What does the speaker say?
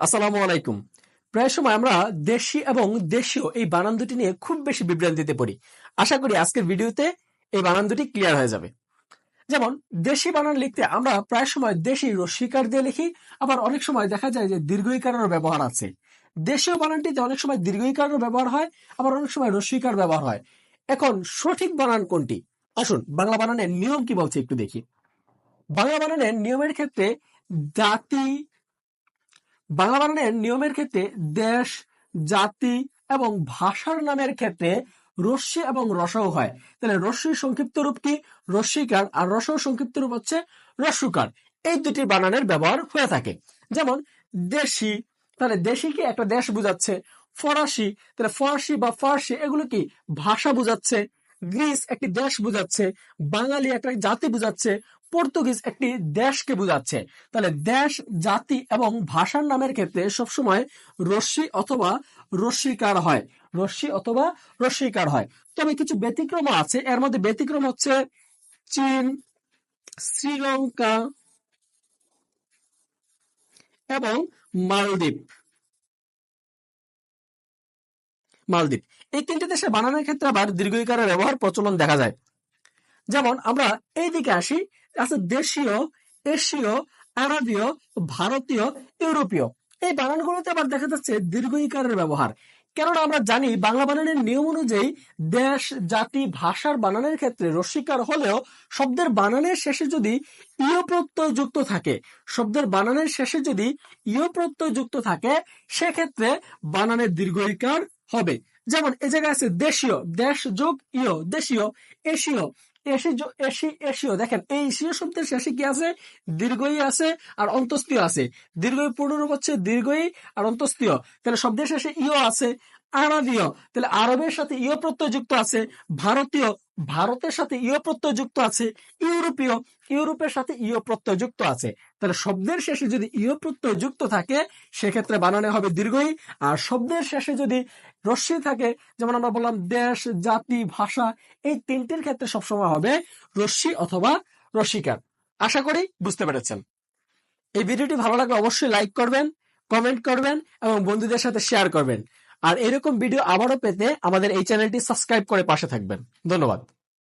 আসসালামু আলাইকুম। প্রায় সময় আমরা দেশি এবং দেশীয় এই বানান দুটি নিয়ে খুব বেশি বিভ্রান্তিতে পড়ি। আশা করি আজকের ভিডিওতে এই বানান দুটি ক্লিয়ার হয়ে যাবে। যেমন, দেশি বানান লিখতে আমরা প্রায় সময় দেশি রস্বীকার দিয়ে লিখি, আবার অনেক সময় দেখা যায় যে দীর্ঘইকারের ব্যবহার আছে। দেশীয় বানানটিতে অনেক সময় দীর্ঘইকারের ব্যবহার হয়, আবার অনেক সময় রস্বীকার ব্যবহার হয়। এখন সঠিক বানান কোনটি? আসুন, বাংলা বানানের নিয়ম কি বলছে একটু দেখি। বাংলা বানানের নিয়মের ক্ষেত্রে জাতি বাংলা বানানের নিয়মের ক্ষেত্রে দেশ, জাতি এবং ভাষার নামের ক্ষেত্রে রস্যি এবং রসও হয়। তাহলে রস্যির সংক্ষিপ্ত রূপ কি? রস্যিকার আর রসও সংক্ষিপ্ত রূপ হচ্ছে রস্যুকার এই দুটি বানানের ব্যবহার হয়ে থাকে। যেমন দেশি, তাহলে দেশি কি? একটা দেশ বুঝাচ্ছে। ফরাসি, তাহলে ফরাসি বা ফার্সি, এগুলো কি? ভাষা বুঝাচ্ছে। গ্রিস একটি দেশ বুঝাচ্ছে। বাঙালি একটা জাতি বুঝাচ্ছে। পর্তুগিজ একটি দেশকে বুঝাচ্ছে। তাহলে দেশ, জাতি এবং ভাষার নামের ক্ষেত্রে সবসময় রশ্মি অথবা রস্বীকার হয়। রশ্মি অথবা রস্বীকার হয়। তবে কিছু ব্যতিক্রম আছে। এর মধ্যে ব্যতিক্রম হচ্ছে চীন, শ্রীলঙ্কা এবং মালদ্বীপ। মালদ্বীপ। এই তিনটি দেশে বানানোর ক্ষেত্রে আবার দীর্ঘইকারের ব্যবহার প্রচলন দেখা যায়। যেমন আমরা এই দিকে আসি, আছে দেশীয়, এশীয়, আরবীয়, ভারতীয়, ইউরোপীয়। এই বানানগুলোতে আবার দেখা যাচ্ছে দীর্ঘইকারের ব্যবহার। কেননা আমরা জানি বাংলা বানানের নিয়ম অনুযায়ী দেশ, জাতি, ভাষার বানানের ক্ষেত্রে রস্বীকার হলেও শব্দের বানানের শেষে যদি ইয় প্রত্যয় যুক্ত থাকে, শব্দের বানানের শেষে যদি ইয় প্রত্যয় যুক্ত থাকে, সেক্ষেত্রে বানানের দীর্ঘইকার হবে। যেমন এ জায়গায় আছে দেশীয়, দেশ যোগ ইয়, দেশীয়, এশীয় এসি এসি, এসিও। দেখেন, এই এশীয় শব্দের শেষে কি আছে? দীর্ঘই আছে আর অন্তস্তীয় আছে। দীর্ঘই পূর্ণরূপ হচ্ছে দীর্ঘই আর অন্তস্তীয় তাহলে শব্দের শেষে ইও আছে আরবীয় তাহলে আরবের সাথে ইয় প্রত্যয় যুক্ত আছে, ভারতীয় ভারতের সাথে ইয় প্রত্যয় যুক্ত আছে, ইউরোপীয়, ইউরোপের সাথে ইয় প্রত্যয় যুক্ত আছে। তাহলে শব্দের শেষে যদি ইয় প্রত্যয় যুক্ত থাকে, সেক্ষেত্রে বানানো হবে দীর্ঘই, আর শব্দের শেষে যদি রশ্মি থাকে, যেমন আমরা বললাম দেশ, জাতি, ভাষা, এই তিনটির ক্ষেত্রে সবসময় হবে রশ্মি অথবা রস্বীকার আশা করি বুঝতে পেরেছেন। এই ভিডিওটি ভালো লাগলে অবশ্যই লাইক করবেন কমেন্ট করবেন এবং বন্ধুদের সাথে শেয়ার করবেন। আর এরকম ভিডিও আবারও পেতে আমাদের এই চ্যানেলটি সাবস্ক্রাইব করে পাশে থাকবেন। ধন্যবাদ।